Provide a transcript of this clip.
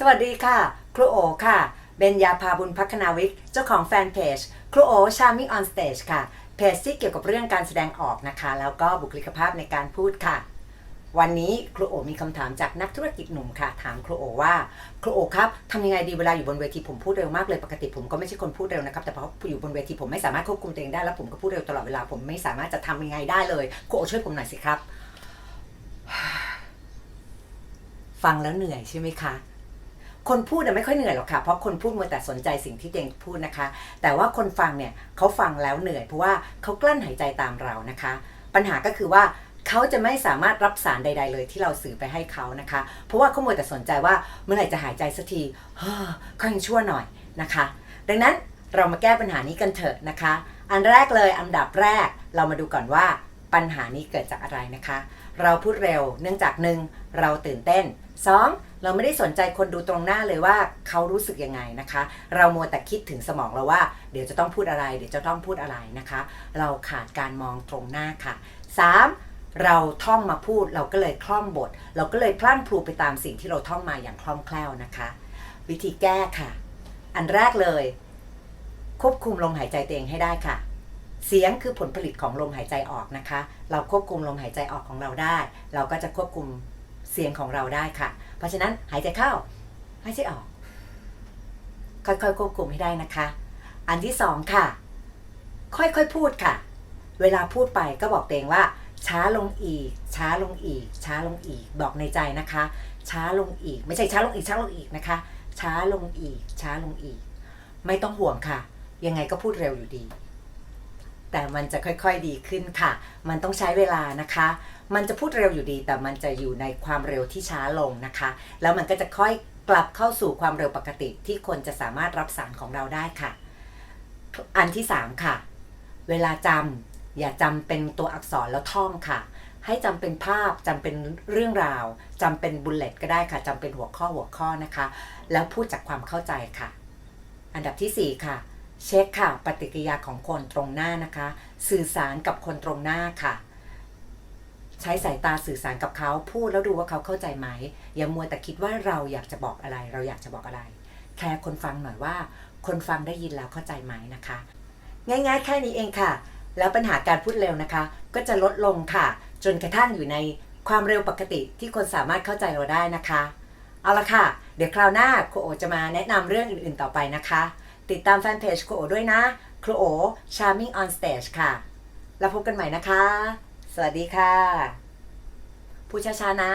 สวัสดีค่ะ ครูโอค่ะ เบญญาภาบุญพัฒนาวิกเจ้าของแฟนเพจ ครูโอ Charming on Stage ค่ะ เพจที่เกี่ยวกับเรื่องการแสดงออกนะคะ แล้วก็บุคลิกภาพในการพูดค่ะ วันนี้ครูโอมีคำถามจากนักธุรกิจหนุ่มค่ะ ถามครูโอว่า ครูโอครับทำยังไงดีเวลาอยู่บนเวทีผมพูดเร็วมากเลยปกติผมก็ไม่ใช่คนพูดเร็วนะครับ แต่พออยู่บนเวทีผมไม่สามารถควบคุมตัวเองได้แล้วผมก็พูดเร็วตลอดเวลาผมไม่สามารถจะทำยังไงได้เลย ครูโอช่วยผมหน่อยสิครับ ฟังแล้วเหนื่อยใช่ไหมคะ คนพูดน่ะไม่ค่อยเหนื่อยหรอกค่ะ เพราะคนพูดมัวแต่สนใจสิ่งที่ตัวเองพูดนะคะ แต่ว่าคนฟังเนี่ยเขาฟังแล้วเหนื่อย เพราะว่าเขากลั้นหายใจตามเรานะคะ ปัญหาก็คือว่าเขาจะไม่สามารถรับสารใด ๆ เลยที่เราสื่อไปให้เขานะคะ เพราะว่าเขามัวแต่สนใจว่าเมื่อไหร่จะหายใจสักทีเฮ้อเขายังชั่วหน่อยนะคะ ดังนั้นเรามาแก้ปัญหานี้กันเถอะนะคะ อันแรกเลยอันดับแรกเรามาดูก่อนว่า ปัญหานี้เกิดจากอะไรนะคะ เราพูดเร็วเนื่องจากหนึ่งเราตื่นเต้นสองเราไม่ได้สนใจคนดูตรงหน้าเลยว่าเขารู้สึกยังไงนะคะ เรามัวแต่คิดถึงสมองเราว่า เดี๋ยวจะต้องพูดอะไร เดี๋ยวจะต้องพูดอะไรนะคะ เราขาดการมองตรงหน้าค่ะสามเราท่องมาพูดเราก็เลยคล่องบท เราก็เลยพลั่งพลูไปตามสิ่งที่เราท่องมาอย่างคล่องแคล่วนะคะ วิธีแก้ค่ะ อันแรกเลย ควบคุมลมหายใจตัวเองให้ได้ค่ะ เสียงคือผลผลิตของลมหายใจออกนะคะ เราควบคุมลมหายใจออกของเราได้ เราก็จะควบคุมเสียงของเราได้ค่ะ เพราะฉะนั้นหายใจเข้าหายใจออก ค่อยๆควบคุมให้ได้นะคะ อันที่สองค่ะ ค่อยๆพูดค่ะ เวลาพูดไปก็บอกตัวเองว่า ช้าลงอีก ช้าลงอีก ช้าลงอีก บอกในใจนะคะ ช้าลงอีก ไม่ใช่ช้าลงอีกช้าลงอีกนะคะ ช้าลงอีก ช้าลงอีก ไม่ต้องห่วงค่ะ ยังไงก็พูดเร็วอยู่ดี แต่มันจะค่อยๆดีขึ้นค่ะ มันต้องใช้เวลานะคะ มันจะพูดเร็วอยู่ดี แต่มันจะอยู่ในความเร็วที่ช้าลงนะคะ แล้วมันก็จะค่อยกลับเข้าสู่ความเร็วปกติที่คนจะสามารถรับสารของเราได้ค่ะ อันที่สามค่ะ เวลาจำอย่าจำเป็นตัวอักษรแล้วท่องค่ะ ให้จำเป็นภาพจำเป็นเรื่องราวจำเป็นบุลเลตก็ได้ค่ะจำเป็นหัวข้อหัวข้อนะคะ แล้วพูดจากความเข้าใจค่ะ อันดับที่สี่ค่ะ เช็คค่ะ ปฏิกิริยาของคนตรงหน้านะคะ สื่อสารกับคนตรงหน้าค่ะ ใช้สายตาสื่อสารกับเขาพูดแล้วดูว่าเขาเข้าใจไหม อย่ามัวแต่คิดว่าเราอยากจะบอกอะไร เราอยากจะบอกอะไรแค่คนฟังหน่อยว่า คนฟังได้ยินแล้วเข้าใจไหมนะคะ ง่ายๆแค่นี้เองค่ะ แล้วปัญหาการพูดเร็วนะคะ ก็จะลดลงค่ะ จนกระทั่งอยู่ในความเร็วปกติที่คนสามารถเข้าใจเราได้นะคะ เอาละค่ะ เดี๋ยวคราวหน้าครูโอจะมาแนะนำเรื่องอื่นๆต่อไปนะคะ ติดตามแฟนเพจครูโอด้วยนะครูโอ Charming on Stage ค่ะ แล้วพบกันใหม่นะคะ สวัสดีค่ะ ผู้ช้าๆนะ